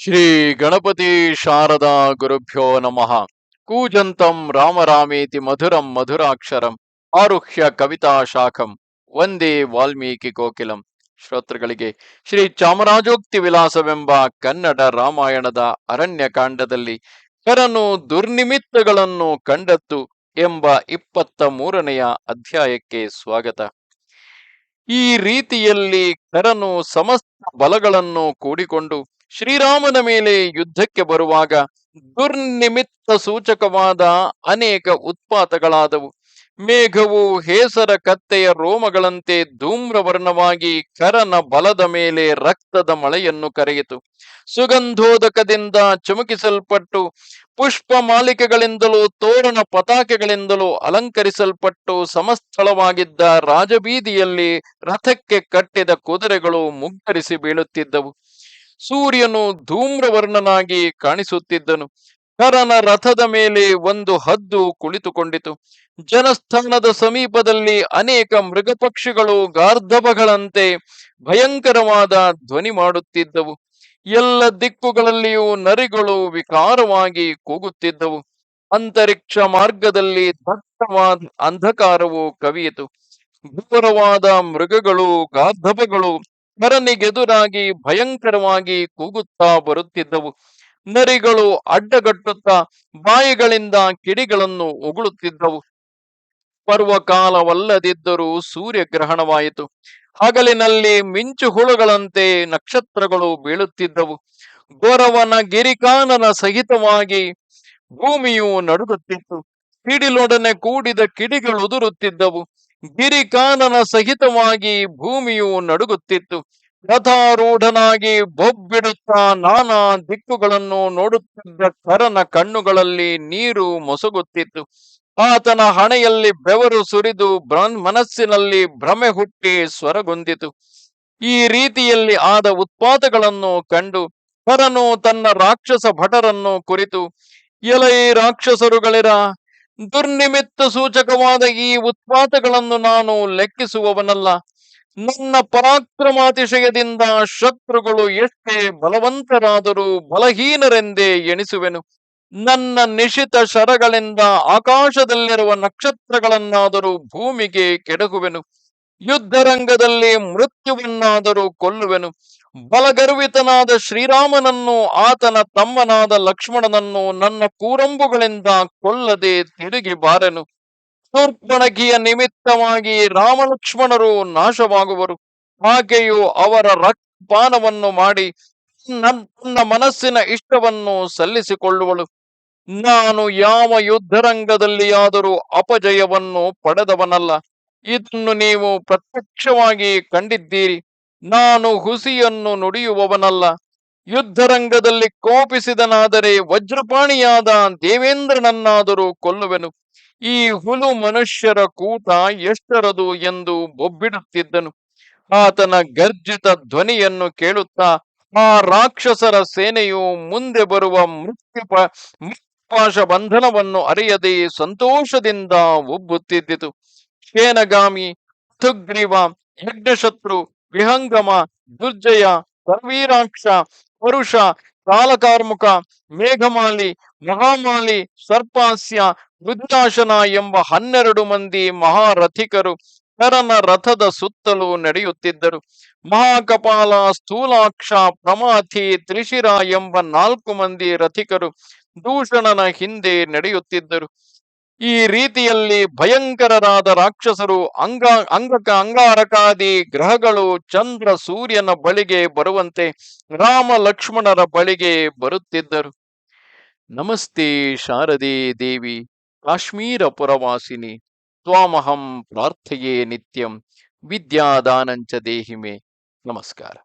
ಶ್ರೀ ಗಣಪತಿ ಶಾರದಾ ಗುರುಭ್ಯೋ ನಮಃ. ಕೂಜಂತಂ ರಾಮರಾಮೇತಿ ಮಧುರಂ ಮಧುರಾಕ್ಷರಂ ಆರುಹ್ಯ ಕವಿತಾ ಶಾಖಂ ವಂದೇ ವಾಲ್ಮೀಕಿ ಕೋಕಿಲಂ. ಶ್ರೋತೃಗಳಿಗೆ ಶ್ರೀ ಚಾಮರಾಜೋಕ್ತಿ ವಿಲಾಸವೆಂಬ ಕನ್ನಡ ರಾಮಾಯಣದ ಅರಣ್ಯಕಾಂಡದಲ್ಲಿ ಕರನು ದುರ್ನಿಮಿತ್ತಗಳನ್ನು ಕಂಡದ್ದು ಎಂಬ ಇಪ್ಪತ್ತ ಮೂರನೆಯ ಅಧ್ಯಾಯಕ್ಕೆ ಸ್ವಾಗತ. ಈ ರೀತಿಯಲ್ಲಿ ಕರನು ಸಮಸ್ತ ಬಲಗಳನ್ನು ಕೂಡಿಕೊಂಡು ಶ್ರೀರಾಮನ ಮೇಲೆ ಯುದ್ಧಕ್ಕೆ ಬರುವಾಗ ದುರ್ನಿಮಿತ್ತ ಸೂಚಕವಾದ ಅನೇಕ ಉತ್ಪಾತಗಳಾದವು. ಮೇಘವು ಹೇಸರ ಕತ್ತೆಯ ರೋಮಗಳಂತೆ ಧೂಮ್ರವರ್ಣವಾಗಿ ಕರನ ಬಲದ ಮೇಲೆ ರಕ್ತದ ಮಳೆಯನ್ನು ಕರೆಯಿತು. ಸುಗಂಧೋದಕದಿಂದ ಚುಮುಕಿಸಲ್ಪಟ್ಟು ಪುಷ್ಪ ಮಾಲಿಕೆಗಳಿಂದಲೂ ತೋರಣ ಪತಾಕೆಗಳಿಂದಲೂ ಅಲಂಕರಿಸಲ್ಪಟ್ಟು ಸಮಸ್ಥಳವಾಗಿದ್ದ ರಾಜಬೀದಿಯಲ್ಲಿ ರಥಕ್ಕೆ ಕಟ್ಟಿದ ಕುದುರೆಗಳು ಮುಗ್ಗರಿಸಿ ಬೀಳುತ್ತಿದ್ದವು. ಸೂರ್ಯನು ಧೂಮ್ರವರ್ಣನಾಗಿ ಕಾಣಿಸುತ್ತಿದ್ದನು. ಕರನ ರಥದ ಮೇಲೆ ಒಂದು ಹದ್ದು ಕುಳಿತುಕೊಂಡಿತು. ಜನಸ್ಥಾನದ ಸಮೀಪದಲ್ಲಿ ಅನೇಕ ಮೃಗಪಕ್ಷಿಗಳು ಗಾರ್ಧಬಗಳಂತೆ ಭಯಂಕರವಾದ ಧ್ವನಿ ಮಾಡುತ್ತಿದ್ದವು. ಎಲ್ಲ ದಿಕ್ಕುಗಳಲ್ಲಿಯೂ ನರಿಗಳು ವಿಕಾರವಾಗಿ ಕೂಗುತ್ತಿದ್ದವು. ಅಂತರಿಕ್ಷ ಮಾರ್ಗದಲ್ಲಿ ದಟ್ಟವಾದ ಅಂಧಕಾರವು ಕವಿಯಿತು. ಘೋರವಾದ ಮೃಗಗಳು ಗಾರ್ಧಬಗಳು ಕರನಿಗೆದುರಾಗಿ ಭಯಂಕರವಾಗಿ ಕೂಗುತ್ತಾ ಬರುತ್ತಿದ್ದವು. ನರಿಗಳು ಅಡ್ಡಗಟ್ಟುತ್ತಾ ಬಾಯಿಗಳಿಂದ ಕಿಡಿಗಳನ್ನು ಉಗುಳುತ್ತಿದ್ದವು. ಪರ್ವಕಾಲವಲ್ಲದಿದ್ದರೂ ಸೂರ್ಯಗ್ರಹಣವಾಯಿತು. ಹಗಲಿನಲ್ಲಿ ಮಿಂಚು ಹುಳುಗಳಂತೆ ನಕ್ಷತ್ರಗಳು ಬೀಳುತ್ತಿದ್ದವು. ಗೊರವನ ಗಿರಿಕಾನನ ಸಹಿತವಾಗಿ ಭೂಮಿಯು ನಡುಗುತ್ತಿತ್ತು. ಕಿಡಿಲೊಡನೆ ಕೂಡಿದ ಕಿಡಿಗಳು ಉದುರುತ್ತಿದ್ದವು ಗಿರಿಕಾನನ ಸಹಿತವಾಗಿ ಭೂಮಿಯು ನಡುಗುತ್ತಿತ್ತು. ರಥಾರೂಢನಾಗಿ ಬೊಬ್ಬಿಡುತ್ತಾ ನಾನಾ ದಿಕ್ಕುಗಳನ್ನು ನೋಡುತ್ತಿದ್ದ ಕರನ ಕಣ್ಣುಗಳಲ್ಲಿ ನೀರು ಮೊಸಗುತ್ತಿತ್ತು. ಆತನ ಹಣೆಯಲ್ಲಿ ಬೆವರು ಸುರಿದು ಬ್ರನ್ ಮನಸ್ಸಿನಲ್ಲಿ ಭ್ರಮೆ ಹುಟ್ಟಿ ಸ್ವರಗೊಂದಿತು. ಈ ರೀತಿಯಲ್ಲಿ ಆದ ಉತ್ಪಾತಗಳನ್ನು ಕಂಡು ಕರನು ತನ್ನ ರಾಕ್ಷಸ ಭಟರನ್ನು ಕುರಿತು, ಎಲೈ ರಾಕ್ಷಸರುಗಳಿರ ದುರ್ನಿಮಿತ್ತ ಸೂಚಕವಾದ ಈ ಉತ್ಪಾತಗಳನ್ನು ನಾನು ಲೆಕ್ಕಿಸುವವನಲ್ಲ. ನನ್ನ ಪರಾಕ್ರಮಾತಿಶಯದಿಂದ ಶತ್ರುಗಳು ಎಷ್ಟೇ ಬಲವಂತರಾದರೂ ಬಲಹೀನರೆಂದೇ ಎಣಿಸುವೆನು. ನನ್ನ ನಿಶಿತ ಶರಗಳಿಂದ ಆಕಾಶದಲ್ಲಿರುವ ನಕ್ಷತ್ರಗಳನ್ನಾದರೂ ಭೂಮಿಗೆ ಕೆಡಗುವೆನು ಯುದ್ಧರಂಗದಲ್ಲಿ ಮೃತ್ಯುವನ್ನಾದರೂ ಕೊಲ್ಲುವೆನು. ಬಲಗರ್ವಿತನಾದ ಶ್ರೀರಾಮನನ್ನು, ಆತನ ತಮ್ಮನಾದ ಲಕ್ಷ್ಮಣನನ್ನು ನನ್ನ ಕೂರಂಬುಗಳಿಂದ ಕೊಲ್ಲದೆ ತಿರುಗಿ ಬಾರನು. ಶೂರ್ಪಣಕಿಯ ನಿಮಿತ್ತವಾಗಿ ರಾಮಲಕ್ಷ್ಮಣರು ನಾಶವಾಗುವರು. ಹಾಗೆಯೂ ಅವರ ರಕ್ತಪಾನವನ್ನು ಮಾಡಿ ನನ್ನ ಮನಸ್ಸಿನ ಇಷ್ಟವನ್ನು ಸಲ್ಲಿಸಿಕೊಳ್ಳುವಳು. ನಾನು ಯಾವ ಯುದ್ಧರಂಗದಲ್ಲಿಯಾದರೂ ಅಪಜಯವನ್ನು ಪಡೆದವನಲ್ಲ. ಇದನ್ನು ನೀವು ಪ್ರತ್ಯಕ್ಷವಾಗಿ ಕಂಡಿದ್ದೀರಿ. ನಾನು ಹುಸಿಯನ್ನು ನುಡಿಯುವವನಲ್ಲ. ಯುದ್ಧರಂಗದಲ್ಲಿ ಕೋಪಿಸಿದನಾದರೆ ವಜ್ರಪಾಣಿಯಾದ ದೇವೇಂದ್ರನನ್ನಾದರೂ ಕೊಲ್ಲುವೆನು. ಈ ಹುಲು ಮನುಷ್ಯರ ಕೂಟ ಎಷ್ಟರದು ಎಂದು ಬೊಬ್ಬಿಡುತ್ತಿದ್ದನು. ಆತನ ಗರ್ಜಿತ ಧ್ವನಿಯನ್ನು ಕೇಳುತ್ತಾ ಆ ರಾಕ್ಷಸರ ಸೇನೆಯು ಮುಂದೆ ಬರುವ ಮೃತ್ಯು ಮೃತ್ಯುಪಾಶ ಬಂಧನವನ್ನು ಅರಿಯದೆ ಸಂತೋಷದಿಂದ ಉಬ್ಬುತ್ತಿದ್ದಿತು ಶೇನಗಾಮಿ, ತುಗ್ರೀವ, ಯಜ್ಞಶತ್ರು ವಿಹಂಗಮ, ದುರ್ಜಯ, ಸರ್ವೀರಾಕ್ಷ, ಪರುಷ, ಕಾಲಕಾರ್ಮುಕ, ಮೇಘಮಾಲಿ, ಮಹಾಮಾಲಿ, ಸರ್ಪಾಸ್ಯ, ವೃದ್ಧಾಶನ ಎಂಬ ಹನ್ನೆರಡು ಮಂದಿ ಮಹಾರಥಿಕರು ಕರನ ರಥದ ಸುತ್ತಲೂ ನಡೆಯುತ್ತಿದ್ದರು. ಮಹಾಕಪಾಲ, ಸ್ಥೂಲಾಕ್ಷ, ಪ್ರಮಾಥಿ, ತ್ರಿಶಿರ ಎಂಬ ನಾಲ್ಕು ಮಂದಿ ರಥಿಕರು ದೂಷಣನ ಹಿಂದೆ ನಡೆಯುತ್ತಿದ್ದರು. ಈ ರೀತಿಯಲ್ಲಿ ಭಯಂಕರರಾದ ರಾಕ್ಷಸರು ಅಂಗ, ಅಂಗಕ, ಅಂಗಾರಕಾದಿ ಗ್ರಹಗಳು ಚಂದ್ರ ಸೂರ್ಯನ ಬಳಿಗೆ ಬರುವಂತೆ ರಾಮ ಲಕ್ಷ್ಮಣರ ಬಳಿಗೆ ಬರುತ್ತಿದ್ದರು. ನಮಸ್ತೆ ಶಾರದೆ ದೇವಿ ಕಾಶ್ಮೀರ ಪುರವಾಸಿನಿ ತ್ವಾಮಹಂ ಪ್ರಾರ್ಥೆಯೇ ನಿತ್ಯಂ, ವಿದ್ಯಾದಾನಂಚ ದೇಹಿಮೆ. ನಮಸ್ಕಾರ.